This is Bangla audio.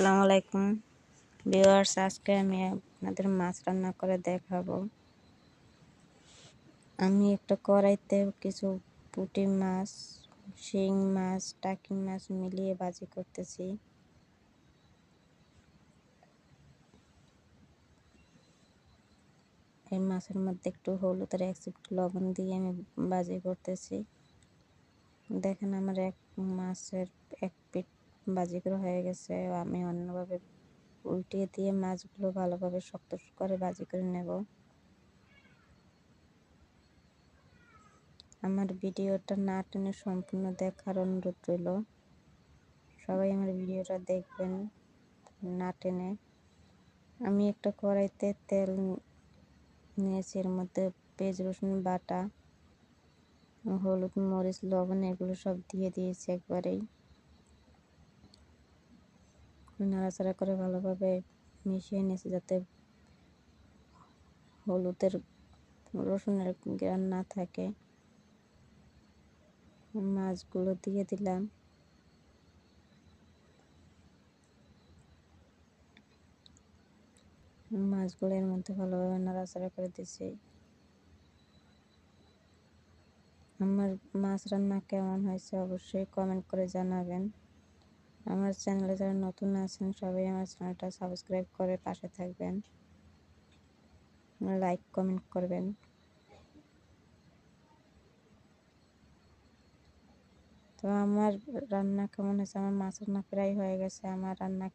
আসসালামু আলাইকুম। ভিউয়ার্স, আজকে আমি আপনাদের মাছ রান্না করে দেখাবো। আমি একটা কড়াইতে কিছু পুঁটি মাছ, শিং মাছ, টাকি মাছ মিলিয়ে ভাজি করতেছি। এই মাছের মধ্যে একটু হলুদ আর এক লবণ দিয়ে আমি ভাজি করতেছি। দেখেন আমার এক মাছের এক পিঠ বাজি করে হয়ে গেছে, আমি অন্যভাবে উল্টিয়ে দিয়ে মাছগুলো ভালোভাবে শক্ত করে বাজি করে নেব। আমার ভিডিওটা না টেনে সম্পূর্ণ দেখার অনুরোধ রইল। সবাই আমার ভিডিওটা দেখবেন না টেনে। আমি একটা কড়াইতে তেল নিয়েছি, এর মধ্যে পেঁয়াজ, রসুন, বাটা, হলুদ, মরিচ, লবণ, এগুলো সব দিয়ে দিয়েছি একবারেই। নাড়াচাড়া করে ভালোভাবে মিশিয়ে নিয়েছি যাতে হলুদের রসুনের গ্রান না থাকে। মাছগুলো দিয়ে দিলাম। মাছগুলো এর মধ্যে ভালোভাবে নাড়াচাড়া করে দিছি আমার মাছ রান্না কেমন হয়েছে অবশ্যই কমেন্ট করে জানাবেন। আমার চ্যানেলে যারা নতুন আছেন, সবাই আমার চ্যানেলটা সাবস্ক্রাইব করে পাশে থাকবেন। লাইক, কমেন্ট করবেন। তো আমার রান্না কেমন হয়েছে? আমার মাছের না প্রায় হয়ে গেছে। আমার রান্না